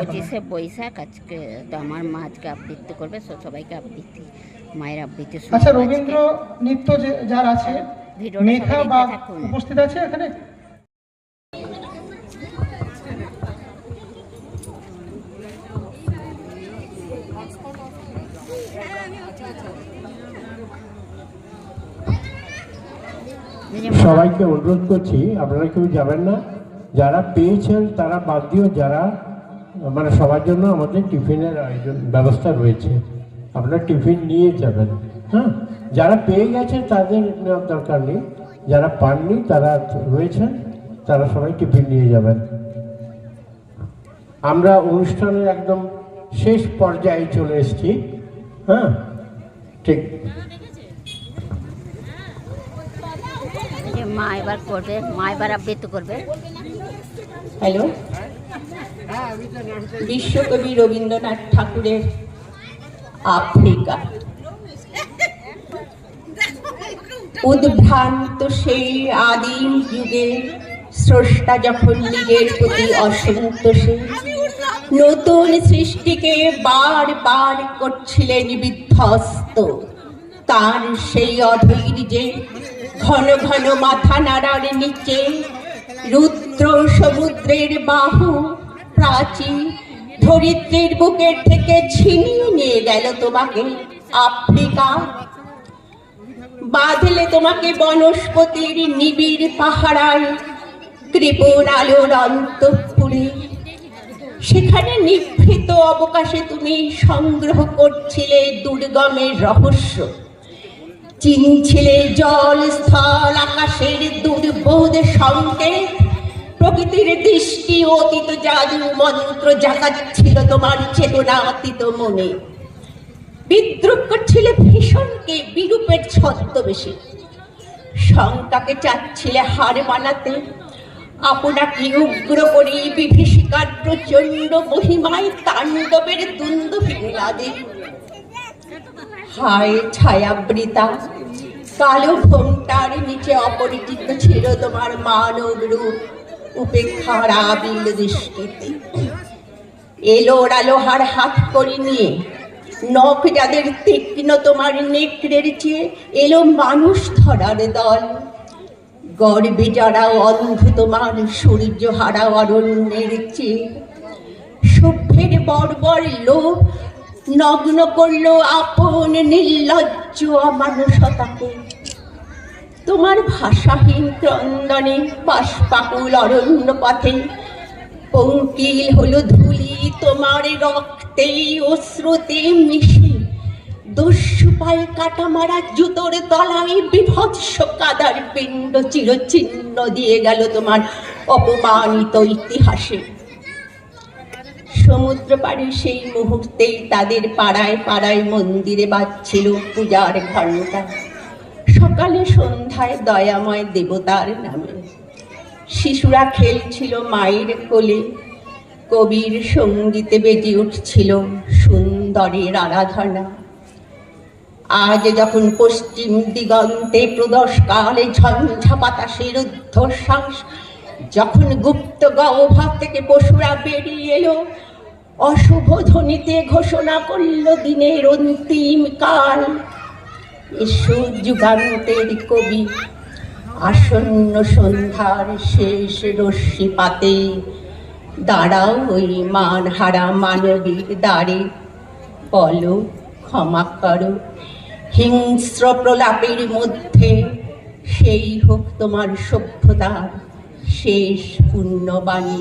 পঁচিশে বৈশাখ আজকে তো আমার মা আজকে আবৃত্তি করবে সবাইকে আবৃত্তি মায়ের আবৃত্তি আচ্ছা রবীন্দ্র নৃত্য যার আছে মেঘা বা উপস্থিত আছে এখানে? সবাইকে অনুরোধ করছি আপনারা কেউ যাবেন না। যারা পেয়েছেন, তারা বাদ দিয়েও যারা মানে সবার জন্য আমাদের টিফিনের আয়োজন ব্যবস্থা রয়েছে। আপনারা টিফিন নিয়ে যাবেন হ্যাঁ? যারা পেয়ে গেছেন, তাদের নেওয়ার দরকার নেই। যারা পাননি, তারা রয়েছেন, তারা সবাই টিফিন নিয়ে যাবেন। আমরা অনুষ্ঠানের একদম শেষ পর্যায়ে চলে এসেছি হ্যাঁ? ঠিক। মা এবার করবে, মা এবার আবৃত্তি করবে। হ্যালো? বিশ্বকবি রবীন্দ্রনাথ ঠাকুরের আফ্রিকা। উদ্ভ্রান্ত সেই আদিম যুগে স্রষ্টা যখন নিজের প্রতি অসন্তোষে নতুন সৃষ্টিকে বার বার করছিলেন বিধ্বস্ত। তার সেই অধৈর্যে ঘন ঘন মাথা নাড়ার নিচে রুদ্র সমুদ্রের বাহু প্রাচীর ধরিত্রীর বুকের থেকে ছিনিয়ে নিয়ে গেল তোমাকে আফ্রিকা। বাঁধলে তোমাকে বনস্পতির নিবিড় পাহারায় কৃপণ আলোর অন্তঃপুরে। সেখানে নিভৃত অবকাশে তুমি সংগ্রহ করছিলে দুর্গমের রহস্য। চিনছিলে জল, স্থল সংকেত প্রকৃতির দৃষ্টি, অতীত জাদু, মন্ত্র জাগাচ্ছিল তোমার চেতনা অতীত মনে। বিদ্রুপ করছিলে ভীষণকে, বিরূপের ছদ্মবেশে শঙ্কাকে চাচ্ছিলে হার বানাতে আপনাকে উগ্র করে বিভীষিকার প্রচণ্ড মহিমায় তাণ্ডবের দ্বন্দ্ব ফিরাদে হায় ছায়াবৃতা কালো ঘোমটার নিচে অপরিচিত ছিল তোমার মানব রূপ। উপেক্ষার আবিল দৃষ্টিতে। এলো লোহার হাত করে নিয়ে। নখ যাদের তীক্ষ্ণ তোমার নেকড়ের চেয়ে এলো মানুষ ধরার দল। গর্বে যারা অন্ধ তোমার সূর্য হারা অরণ্যের চেয়ে। সভ্যের বর্বর লোভ নগ্ন করল আপন নির্লজ্জ অমানুষতাকে। তোমার ভাষাহীন ক্রন্দনে পাশপাকুল অরণ্য পথে পঙ্কিল হলো ধুলি, তোমার রক্তে অশ্রুতে মিশে দস্যু পায়ে কাটা মারা জুতোর তলায় বিভৎস কাদার পিণ্ড চিরচিহ্ন দিয়ে গেল তোমার অপমানিত ইতিহাসে। সমুদ্র পাড়ে সেই মুহূর্তেই তাদের পাড়ায় পাড়ায় মন্দিরে বাজছিল পূজার ঘণ্টা। সকালে সন্ধ্যায় দয়াময় দেবতার নামে। শিশুরা খেলছিল মায়ের কোলে। কবির সঙ্গীতে বেজে উঠছিল সুন্দরের আরাধনা। আজ যখন পশ্চিম দিগন্তে প্রদোষ কালে ঝঞ্ঝা বাতাসের ঊর্ধ্বশ্বাস যখন গুপ্ত গহ্বর থেকে পশুরা বেরিয়ে এলো অশুভ ধ্বনিতে ঘোষণা করল দিনের অন্তিম কাল। এসো যুগান্তের কবি, আসন্ন সন্ধ্যার শেষ রশ্মি পাতে দাঁড়াও ওই মানহারা মানবীর দ্বারে। বলো, ক্ষমা করো, হিংস্র প্রলাপের মধ্যে সেই হোক তোমার সভ্যতার শেষ পুণ্যবাণী।